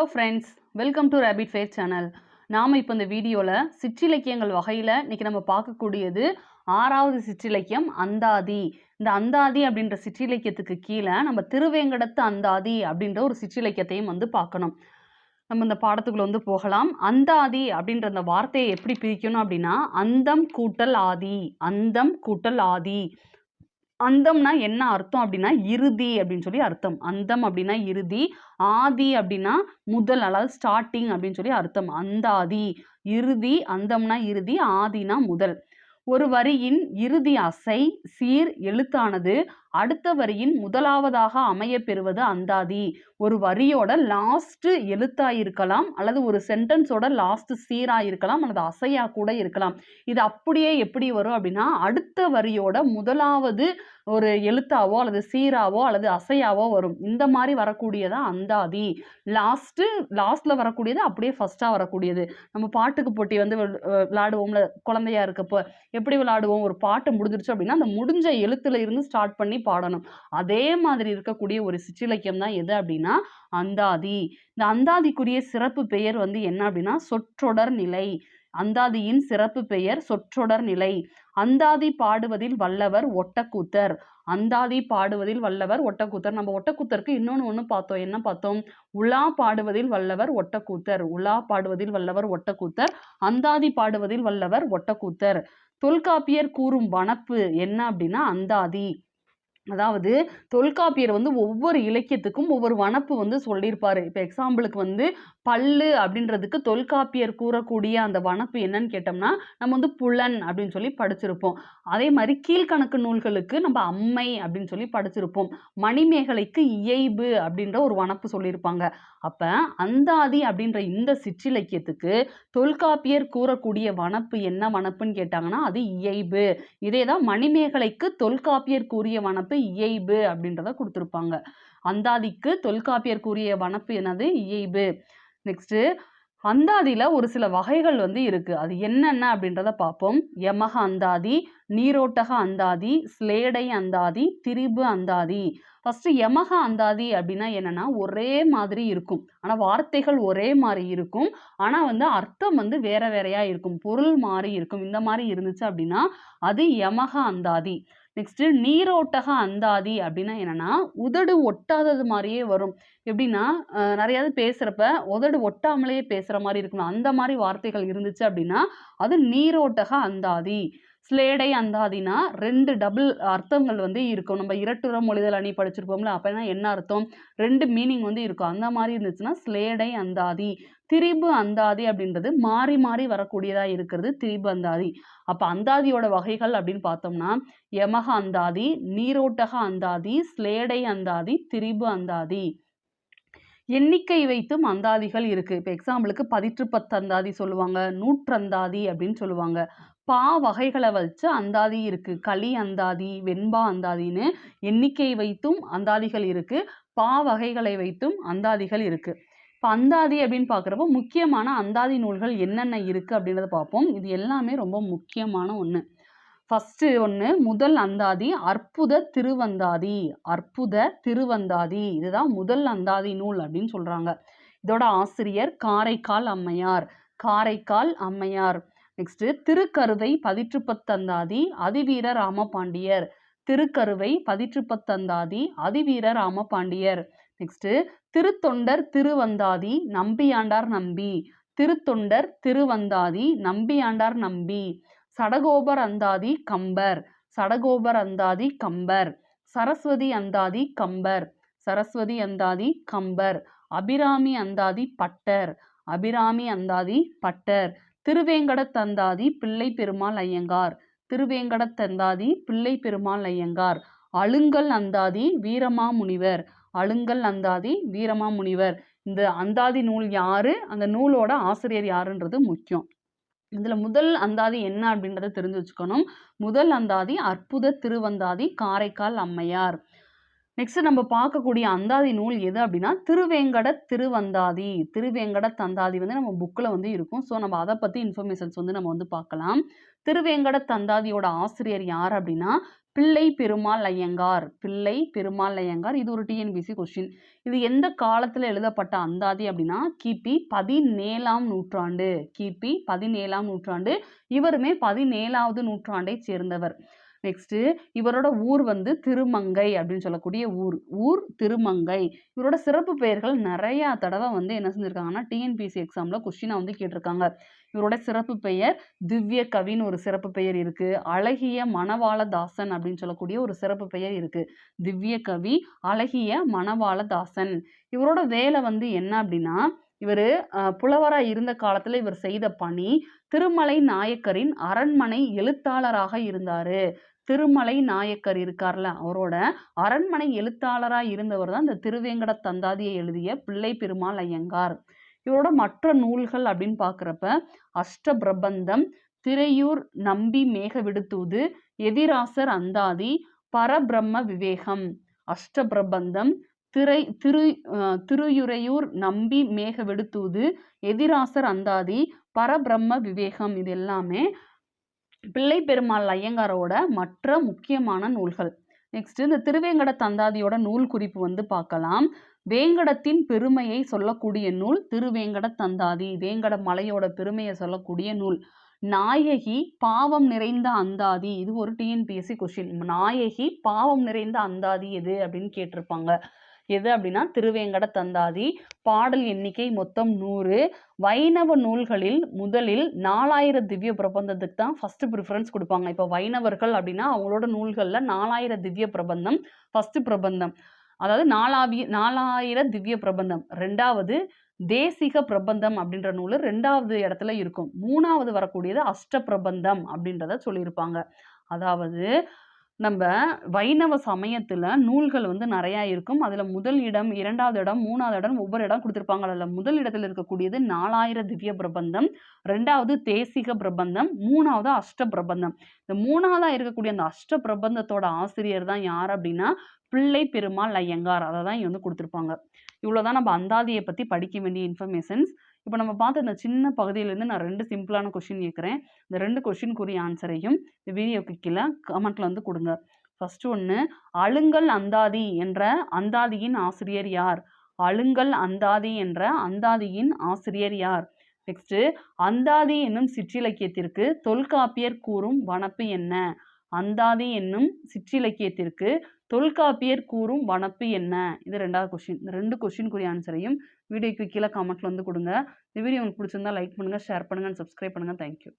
Hello friends welcome to rapid fair channel நாம் இப்போ இந்த வீடியோவில் சிற்றிலக்கியங்கள் வகையில் இன்றைக்கி நம்ம பார்க்கக்கூடியது ஆறாவது சிற்றிலக்கியம் அந்தாதி. இந்த அந்தாதி அப்படின்ற சிற்றிலக்கியத்துக்கு கீழே நம்ம திருவேங்கடத்து அந்தாதி அப்படின்ற ஒரு சிற்றிலக்கியத்தையும் வந்து பார்க்கணும். நம்ம இந்த பாடத்துக்குள்ள வந்து போகலாம். அந்தாதி அப்படின்ற அந்த வார்த்தையை எப்படி பிரிக்கணும் அப்படின்னா அந்தம் கூட்டல் ஆதி அந்தம் கூட்டல் ஆதி. அந்தம்னா என்ன அர்த்தம் அப்படின்னா இறுதி அப்படின்னு சொல்லி அர்த்தம். அந்தம் அப்படின்னா இறுதி ஆதி அப்படின்னா முதல் அதாவது ஸ்டார்டிங் அப்படின்னு சொல்லி அர்த்தம். அந்தாதி இறுதி அந்தம்னா இறுதி ஆதினா முதல். ஒரு வரியின் இறுதி அசை சீர் எழுத்தானது அடுத்த வரியின் முதலாவதாக அமைய பெறுவது அந்தாதி. ஒரு வரியோட லாஸ்ட் எழுத்தா இருக்கலாம் அல்லது ஒரு சென்டென்ஸோட லாஸ்ட் சீரா இருக்கலாம் அல்லது அசையா கூட இருக்கலாம். இது அப்படியே எப்படி வரும் அப்படின்னா அடுத்த வரியோட முதலாவது ஒரு எழுத்தாவோ அல்லது சீராவோ அல்லது அசையாவோ வரும். இந்த மாதிரி வரக்கூடியதான் அந்தாதி. லாஸ்ட்டு லாஸ்ட்ல வரக்கூடியது அப்படியே ஃபர்ஸ்டா வரக்கூடியது. நம்ம பாட்டுக்கு போட்டி வந்து விளாடுவோம்ல குழந்தையா இருக்கப்போ. எப்படி விளாடுவோம்? ஒரு பாட்டு முடிஞ்சிருச்சு அப்படின்னா அந்த முடிஞ்ச எழுத்துல இருந்து ஸ்டார்ட் பண்ணி பாடணும். அதே மாதிரி இருக்கக்கூடிய ஒரு சிற்றிலக்கியம் தான் எது அப்படின்னா அந்தாதி. இந்த அந்தாதிக்குரிய சிறப்பு பெயர் வந்து என்ன அப்படின்னா சொற்றொடர் நிலை. அந்தாதியின் சிறப்பு பெயர் சொற்றொடர் நிலை. அந்தாதி பாடுவதில் வல்லவர் ஒட்டக்கூத்தர். அந்தாதி பாடுவதில் வல்லவர் ஒட்டக்கூத்தர். நம்ம ஒட்டக்கூத்தருக்கு இன்னொன்று ஒன்று பார்த்தோம். என்ன பார்த்தோம்? உலா பாடுவதில் வல்லவர் ஒட்டக்கூத்தர். உலா பாடுவதில் வல்லவர் ஒட்டக்கூத்தர். அந்தாதி பாடுவதில் வல்லவர் ஒட்டக்கூத்தர். தொல்காப்பியர் கூறும் வனப்பு என்ன அப்படின்னா அந்தாதி. அதாவது தொல்காப்பியர் வந்து ஒவ்வொரு இலக்கியத்துக்கும் ஒவ்வொரு வனப்பு வந்து சொல்லியிருப்பார். இப்போ எக்ஸாம்பிளுக்கு வந்து பல்லு அப்படின்றதுக்கு தொல்காப்பியர் கூறக்கூடிய அந்த வனப்பு என்னன்னு கேட்டோம்னா நம்ம வந்து புலன் அப்படின்னு சொல்லி படிச்சிருப்போம். அதே மாதிரி கீழ்கணக்கு நூல்களுக்கு நம்ம அம்மை அப்படின்னு சொல்லி படிச்சிருப்போம். மணிமேகலைக்கு இயைபு அப்படின்ற ஒரு வனப்பு சொல்லியிருப்பாங்க. அப்போ அந்தாதி அப்படின்ற இந்த சிற்றிலக்கியத்துக்கு தொல்காப்பியர் கூறக்கூடிய வனப்பு என்ன வனப்புன்னு கேட்டாங்கன்னா அது இயைபு. இதே தான் மணிமேகலைக்கு தொல்காப்பியர் கூறிய வனப்பு இயைபு அப்படின்றத கொடுத்துருப்பாங்க. அந்தாதிக்கு தொல்காப்பியர் கூறிய வனப்பு என்னது? இயைபு. நெக்ஸ்ட்டு அந்தாதியில் ஒரு சில வகைகள் வந்து இருக்குது அது என்னென்ன அப்படின்றத பார்ப்போம். யமக அந்தாதி நீரோட்டக அந்தாதி ஸ்லேடை அந்தாதி திரிபு அந்தாதி. ஃபஸ்ட்டு யமக அந்தாதி அப்படின்னா என்னென்னா ஒரே மாதிரி இருக்கும். ஆனால் வார்த்தைகள் ஒரே மாதிரி இருக்கும். ஆனால் வந்து அர்த்தம் வந்து வேற வேறையாக இருக்கும். பொருள் மாறி இருக்கும். இந்த மாதிரி இருந்துச்சு அப்படின்னா அது யமக அந்தாதி. நெக்ஸ்ட் நீரோட்டக அந்தாதி அப்படின்னா என்னன்னா உதடு ஒட்டாதது மாதிரியே வரும். எப்படின்னா நிறையாவது பேசுறப்ப உதடு ஒட்டாமலேயே பேசுற மாதிரி இருக்கணும். அந்த மாதிரி வார்த்தைகள் இருந்துச்சு அப்படின்னா அது நீரோட்டக அந்தாதி. ஸ்லேடை அந்தாதினா ரெண்டு டபுள் அர்த்தங்கள் வந்து இருக்கும். நம்ம இரட்டுற மொழிதல் அணி படிச்சிருப்போம்ல அப்படின்னா என்ன அர்த்தம்? ரெண்டு மீனிங் வந்து இருக்கும். அந்த மாதிரி இருந்துச்சுன்னா ஸ்லேடை அந்தாதி. திரிபு அந்தாதி அப்படின்றது மாறி மாறி வரக்கூடியதா இருக்கிறது திரிபு அந்தாதி. அப்ப அந்தாதியோட வகைகள் அப்படின்னு பார்த்தோம்னா யமக அந்தாதி நீரோட்டக அந்தாதி ஸ்லேடை அந்தாதி திரிபு அந்தாதி. எண்ணிக்கை வைத்தும் அந்தாதிகள் இருக்கு. இப்போ எக்ஸாம்பிளுக்கு பதிற்று பத்து அந்தாதி சொல்லுவாங்க நூற்றந்தாதி அப்படின்னு சொல்லுவாங்க. பா வகைகளை வச்சு அந்தாதி இருக்கு. களி அந்தாதி வெண்பா அந்தாதின்னு எண்ணிக்கை வைத்தும் அந்தாதிகள் இருக்கு. பா வகைகளை வைத்தும் அந்தாதிகள் இருக்குது இப்போ அந்தாதி அப்படின்னு பார்க்குறப்போ முக்கியமான அந்தாதி நூல்கள் என்னென்ன இருக்குது அப்படின்றத பார்ப்போம். இது எல்லாமே ரொம்ப முக்கியமான ஒன்று ஃபஸ்ட்டு ஒன்று முதல் அந்தாதி அற்புத திருவந்தாதி. அற்புத திருவந்தாதி. இதுதான் முதல் அந்தாதி நூல் அப்படின்னு சொல்கிறாங்க இதோட ஆசிரியர் காரைக்கால் அம்மையார். காரைக்கால் அம்மையார். நெக்ஸ்ட் திருக்கருவை பதிற்றுப்பத்தந்தாதி அதிவீர ராமபாண்டியர். திருக்கருவை பதிற்றுப்பத்தந்தாதி அதிவீர ராமபாண்டியர். நெக்ஸ்ட்டு திருத்தொண்டர் திருவந்தாதி நம்பியாண்டார் நம்பி. திருத்தொண்டர் திருவந்தாதி நம்பியாண்டார் நம்பி. சடகோபர் அந்தாதி கம்பர். சடகோபர் அந்தாதி கம்பர். சரஸ்வதி அந்தாதி கம்பர். சரஸ்வதி அந்தாதி கம்பர். அபிராமி அந்தாதி பட்டர். அபிராமி அந்தாதி பட்டர். திருவேங்கடத்தந்தாதி பிள்ளை பெருமாள் ஐயங்கார். திருவேங்கடத்தந்தாதி பிள்ளை பெருமாள் ஐயங்கார். அழுங்கல் அந்தாதி வீரமாமுனிவர். அழுங்கல் அந்தாதி வீரமாமுனிவர் இந்த அந்தாதி நூல் யாரு? அந்த நூலோட ஆசிரியர் யாருன்றது முக்கியம். இதுல முதல் அந்தாதி என்ன அப்படின்றத தெரிஞ்சு வச்சுக்கணும். முதல் அந்தாதி அற்புத திருவந்தாதி காரைக்கால் அம்மையார். நெக்ஸ்ட் நம்ம பார்க்கக்கூடிய அந்தாதி நூல் எது அப்படின்னா திருவேங்கட திருவந்தாதி. திருவேங்கட தந்தாதி வந்து நம்ம புக்கில் வந்து இருக்கும். ஸோ நம்ம அதை பற்றி இன்ஃபர்மேஷன்ஸ் வந்து நம்ம வந்து பார்க்கலாம். திருவேங்கட தந்தாதியோட ஆசிரியர் யார் அப்படின்னா பிள்ளை பெருமாள் ஐயங்கார் பிள்ளை பெருமாள் ஐயங்கார் இது ஒரு டிஎன்பிசி கொஸ்டின் இது எந்த காலத்தில் எழுதப்பட்ட அந்தாதி அப்படின்னா கிபி பதினேழாம் நூற்றாண்டு கிபி பதினேழாம் நூற்றாண்டு இவருமே பதினேழாவது நூற்றாண்டை சேர்ந்தவர். நெக்ஸ்ட்டு இவரோட ஊர் வந்து திருமங்கை அப்படின்னு சொல்லக்கூடிய ஊர். ஊர் திருமங்கை. இவரோட சிறப்பு பெயர்கள் நிறையா தடவை வந்து என்ன செஞ்சுருக்காங்கன்னா டிஎன்பிசி எக்ஸாமில் கொஸ்டினாக வந்து கேட்டிருக்காங்க. இவரோட சிறப்பு பெயர் திவ்ய கவின்னு ஒரு சிறப்பு பெயர் இருக்குது அழகிய மணவாளதாசன் அப்படின்னு சொல்லக்கூடிய ஒரு சிறப்பு பெயர் இருக்குது திவ்ய கவி அழகிய மணவாளதாசன். இவரோட வேலை வந்து என்ன அப்படின்னா இவர் புலவராக இருந்த காலத்தில் இவர் செய்த பணி திருமலை நாயக்கரின் அரண்மனை எழுத்தாளராக இருந்தார். திருமலை நாயக்கர் இருக்கார்ல அவரோட அரண்மனை எழுத்தாளராக இருந்தவர் தான் இந்த திருவேங்கட தந்தாதியை எழுதிய பிள்ளை பெருமாள் ஐயங்கார். இவரோட மற்ற நூல்கள் அப்படின்னு பார்க்குறப்ப அஷ்ட பிரபந்தம் திரையூர் நம்பி மேக விடுத்தூது எதிராசர் அந்தாதி பரபிரம்ம விவேகம் அஷ்ட பிரபந்தம் திரை திரு திருயுரையூர் நம்பி மேக வெடுத்தூது எதிராசர் அந்தாதி பரபிரம்ம விவேகம் இது எல்லாமே பிள்ளை பெருமாள் ஐயங்காரோட மற்ற முக்கியமான நூல்கள். நெக்ஸ்ட் இந்த திருவேங்கட தந்தாதியோட நூல் குறிப்பு வந்து பார்க்கலாம். வேங்கடத்தின் பெருமையை சொல்லக்கூடிய நூல் திருவேங்கட தந்தாதி வேங்கட மலையோட பெருமையை சொல்லக்கூடிய நூல். நாயகி பாவம் நிறைந்த அந்தாதி இது ஒரு டிஎன்பிஎஸ்சி கொஸ்டின் நாயகி பாவம் நிறைந்த அந்தாதி எது அப்படின்னு கேட்டிருப்பாங்க. எது அப்படின்னா திருவேங்கட தந்தாதி. பாடல் எண்ணிக்கை மொத்தம் நூறு. வைணவ நூல்களில் முதலில் நாலாயிரம் திவ்ய பிரபந்தத்துக்கு தான் ஃபஸ்ட்டு ப்ரிஃபரன்ஸ் கொடுப்பாங்க. இப்போ வைணவர்கள் அப்படின்னா அவங்களோட நூல்களில் நாலாயிரம் திவ்ய பிரபந்தம் ஃபஸ்ட்டு பிரபந்தம். அதாவது நாலாவி நாலாயிரம் திவ்ய பிரபந்தம். ரெண்டாவது தேசிக பிரபந்தம் அப்படின்ற நூல் ரெண்டாவது இடத்துல இருக்கும். மூணாவது வரக்கூடியது அஷ்ட பிரபந்தம் அப்படின்றத சொல்லியிருப்பாங்க. அதாவது நம்ம வைணவ சமயத்தில் நூல்கள் வந்து நிறையா இருக்கும். அதில் முதல் இடம் இரண்டாவது இடம் மூணாவது இடம் ஒவ்வொரு இடம் கொடுத்துருப்பாங்க அதில் முதல் இடத்துல இருக்கக்கூடியது நாலாயிர திவ்ய பிரபந்தம் ரெண்டாவது தேசிக பிரபந்தம் மூணாவது அஷ்ட பிரபந்தம். இந்த மூணாவதாக இருக்கக்கூடிய அந்த அஷ்ட பிரபந்தத்தோட ஆசிரியர் தான் யார் அப்படின்னா பிள்ளை பெருமாள் ஐயங்கார். அதை தான் இங்கே வந்து கொடுத்துருப்பாங்க. இவ்வளோ தான் நம்ம அந்தாதியை பற்றி படிக்க வேண்டிய இன்ஃபர்மேஷன்ஸ் இப்போ நம்ம பார்த்த இந்த சின்ன பகுதியிலேருந்து நான் ரெண்டு சிம்பிளான கொஷின் கேட்குறேன். இந்த ரெண்டு கொஷினுக்குரிய ஆன்சரையும் இந்த வீடியோக்கு கீழே கமெண்ட்டில் வந்து கொடுங்க. ஃபர்ஸ்ட் ஒன்று அழுங்கல் அந்தாதி என்ற அந்தாதியின் ஆசிரியர் யார்? அழுங்கல் அந்தாதி என்ற அந்தாதியின் ஆசிரியர் யார்? நெக்ஸ்ட்டு அந்தாதி என்னும் சிற்றிலக்கியத்திற்கு தொல்காப்பியர் கூறும் வனப்பு என்ன? அந்தாதி என்னும் சிற்றிலக்கியத்திற்கு தொல்காப்பியர் கூறும் வனப்பு என்ன? இது ரெண்டாவது கொஷின் இந்த ரெண்டு கொஷினுக்குரிய ஆன்சரையும் வீடியோக்கு கீழே கமெண்ட்டில் வந்து கொடுங்க. இந்த வீடியோ உங்களுக்கு பிடிச்சிருந்தா லைக் பண்ணுங்கள் ஷேர் பண்ணுங்கள் சப்ஸ்கிரைப் பண்ணுங்கள் தேங்க்யூ